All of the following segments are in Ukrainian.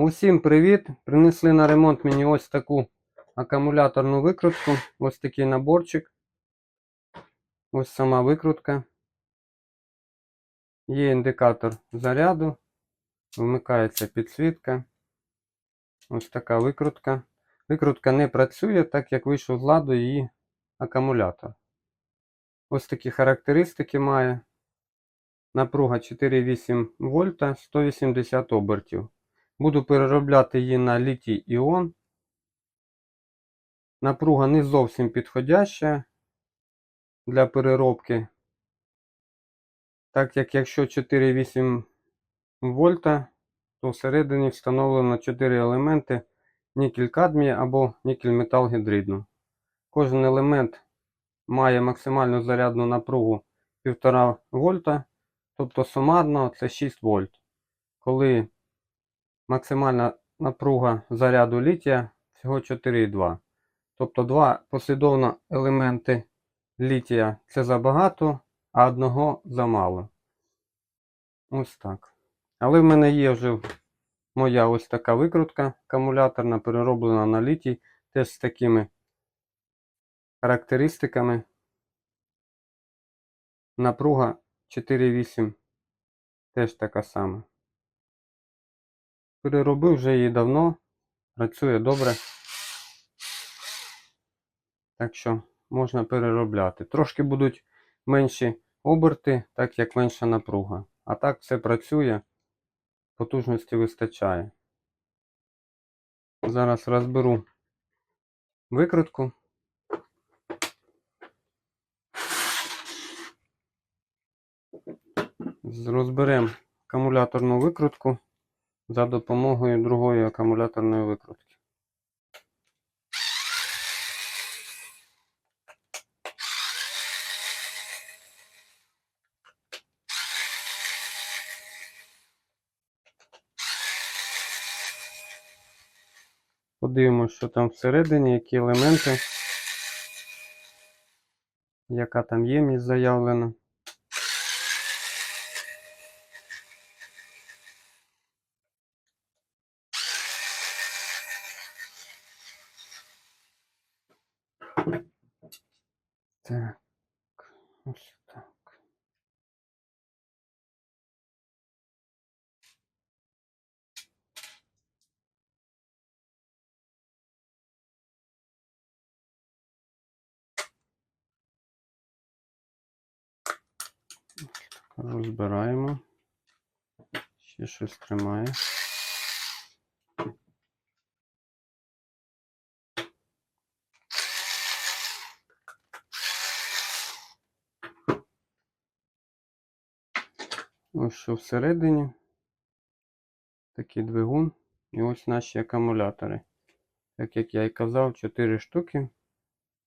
Усім привіт! Принесли на ремонт мені ось таку акумуляторну викрутку. Ось такий наборчик. Ось сама викрутка. Є індикатор заряду. Вмикається підсвітка. Ось така викрутка. Викрутка не працює, так як вийшов з ладу її акумулятор. Ось такі характеристики має. Напруга 4,8 вольта, 180 обертів. Буду переробляти її на літій іон. Напруга не зовсім підходяща для переробки. Так як якщо 4,8 вольта, то всередині встановлено 4 елементи нікель кадмія або нікель метал гідридну. Кожен елемент має максимальну зарядну напругу 1,5 вольта, тобто сумарно це 6 вольт. Коли максимальна напруга заряду літія всього 4,2. Тобто два послідовно елементи літія це забагато, а одного замало. Ось так. Але в мене є вже моя ось така викрутка акумуляторна, перероблена на літій, теж з такими характеристиками. Напруга 4,8 теж така сама. Переробив вже її давно, працює добре. Так що можна переробляти. Трошки будуть менші оберти, так як менша напруга. А так все працює, потужності вистачає. Зараз розберу викрутку. Розберемо акумуляторну викрутку за допомогою другої акумуляторної викрутки. Подивимося, що там всередині, які елементи, яка там ємність заявлена. Так, ось так. Розбираємо. Ще щось тримає. Ось що всередині. Такий двигун. І ось наші акумулятори. Так як я і казав, 4 штуки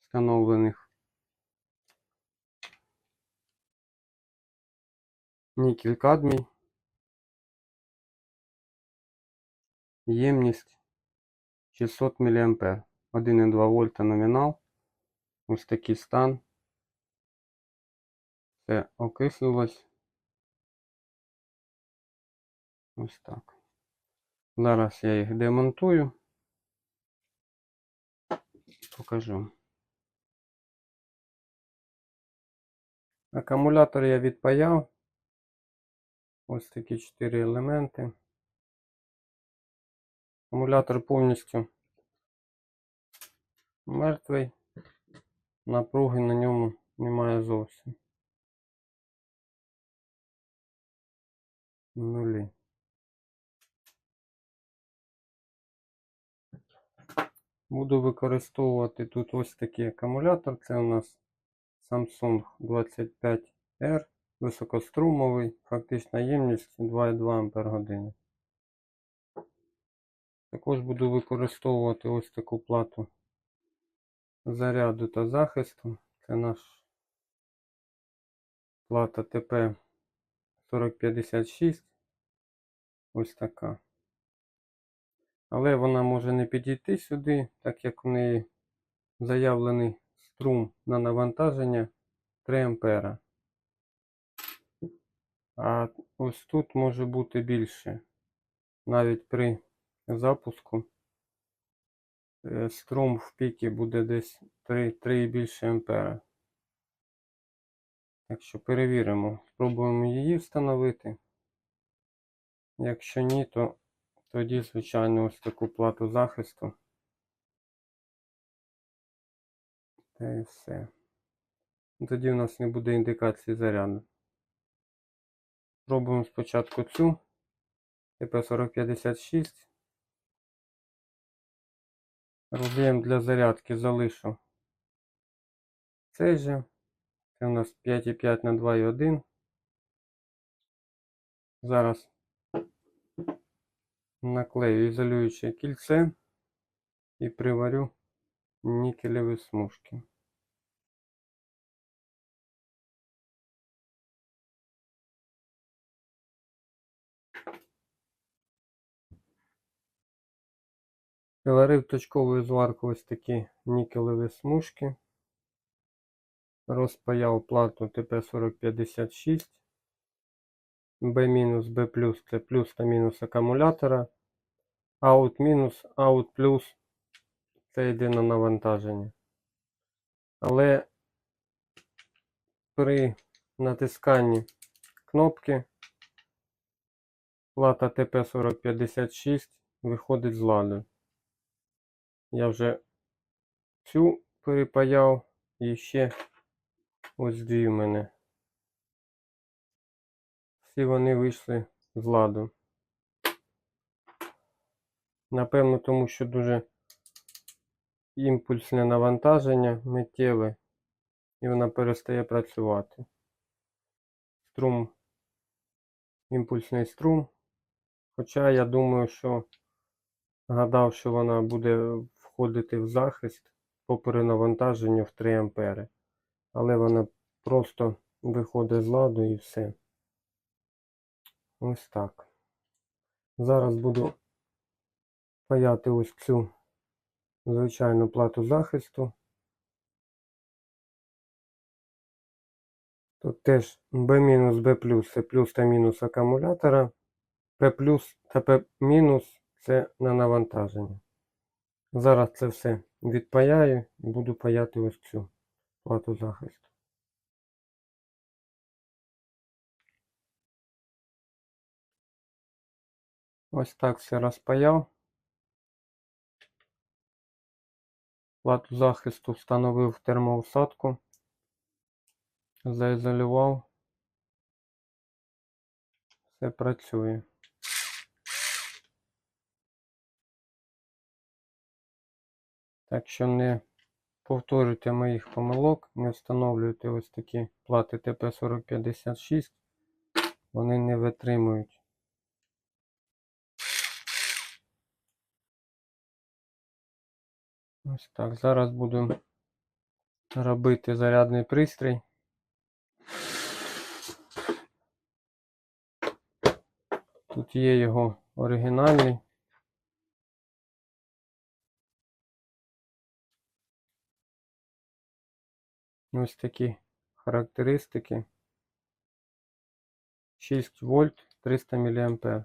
встановлених. Нікель кадмій. Ємність 600 мА. 1,2 вольта номінал. Ось такий стан. Це окислилось. Ось так. Зараз я їх демонтую. Покажу. Акумулятор я відпаяв. Ось такі 4 елементи. Акумулятор повністю мертвий. Напруги на ньому немає зовсім. Нулі. Буду використовувати тут ось такий акумулятор. Це у нас Samsung 25R, високострумовий, фактична ємність 2,2 Ах. Також буду використовувати ось таку плату заряду та захисту. Це наш плата ТП 4056. Ось така. Але вона може не підійти сюди, так як у неї заявлений струм на навантаження 3 ампера. А ось тут може бути більше. Навіть при запуску. Е, Струм в піки буде десь 3, 3 і більше ампера. Так що перевіримо. Спробуємо її встановити. Якщо ні, то тоді, звичайно, ось таку плату захисту. Та і все. Тоді у нас не буде індикації заряду. Пробуємо спочатку цю ТП-4056. Роз'єм для зарядки залишу цей же. Це у нас 5,5 на 2,1. Зараз наклею ізолююче кільце і приварю нікелеві смужки. Приварив точковою зваркою ось такі нікелеві смужки. Розпаяв плату ТП-4056. B-, B+, це плюс та мінус акумулятора. Out мінус, out плюс це йде на навантаження. Але при натисканні кнопки плата ТП-4056 виходить з ладу. Я вже цю перепаяв і ще ось дві в мене. Всі вони вийшли з ладу. Напевно, тому що дуже імпульсне навантаження миттєве і вона перестає працювати. Струм, імпульсний струм. Хоча я думаю, що гадав, що вона буде входити в захист по перенавантаженню в 3 ампери. Але вона просто виходить з ладу і все. Ось так. Зараз буду паяти ось цю звичайну плату захисту. Тут теж B- B+, це плюс та мінус акумулятора. P та P- це на навантаження. Зараз це все відпаяю і буду паяти ось цю плату захисту. Ось так все розпаяв. Плату захисту встановив термоусадку, заізолював. Все працює. Так що не повторюйте моїх помилок, не встановлюйте ось такі плати ТП-4056, вони не витримують. Ось так. Зараз буду робити зарядний пристрій. Тут є його оригінальний. Ось такі характеристики. 6 вольт 300 мА.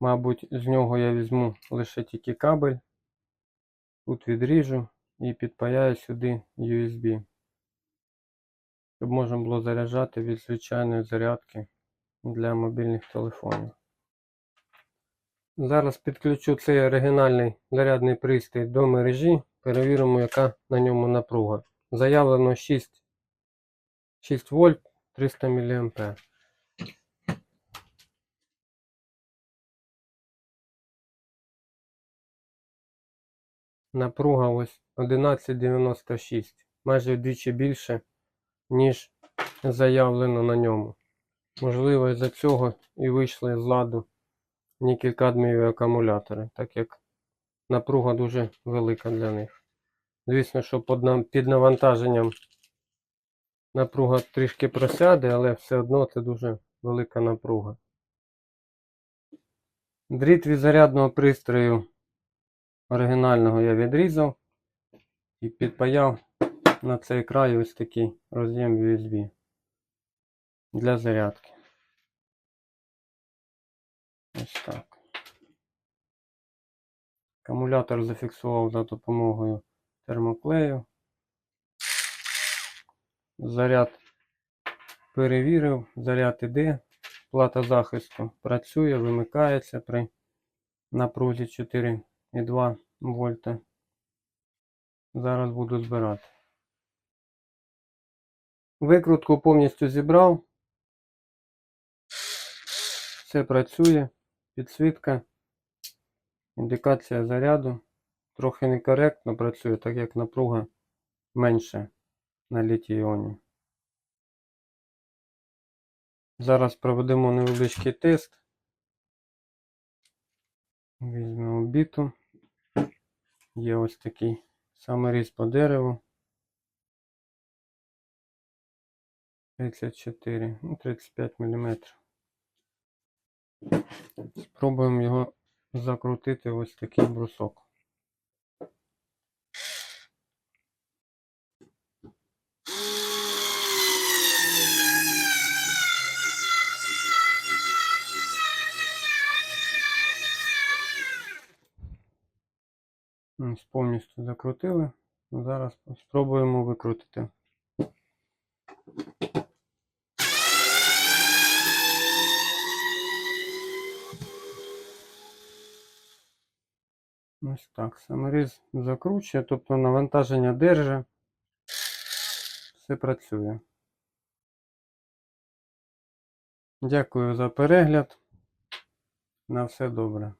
Мабуть, з нього я візьму лише тільки кабель. Тут відріжу і підпаяю сюди USB. Щоб можна було заряджати від звичайної зарядки для мобільних телефонів. Зараз підключу цей оригінальний зарядний пристрій до мережі. Перевіримо, яка на ньому напруга. Заявлено 6, 6 вольт 300 мА. Напруга ось 11,96. Майже вдвічі більше, ніж заявлено на ньому. Можливо, із-за цього і вийшли з ладу нікель-кадмієві акумулятори, так як напруга дуже велика для них. Звісно, що під навантаженням напруга трішки просяде, але все одно це дуже велика напруга. Дріт від зарядного пристрою оригінального я відрізав і підпаяв на цей край ось такий роз'єм USB для зарядки. Ось так. Акумулятор зафіксував за допомогою термоклею. Заряд перевірив, заряд іде, плата захисту працює, вимикається при напрузі 4,2 вольта. Зараз буду збирати. Викрутку повністю зібрав. Все працює, підсвітка, індикація заряду. Трохи некоректно працює, так як напруга менше на літій-іоні. Зараз проведемо невеличкий тест. Візьмемо біту. Є ось такий саморіз по дереву. 34, ну 35 мм. Спробуємо його закрутити ось такий брусок. Ось повністю закрутили. Зараз спробуємо викрутити. Ось так. Саморіз закручує, тобто навантаження держи. Все працює. Дякую за перегляд. На все добре.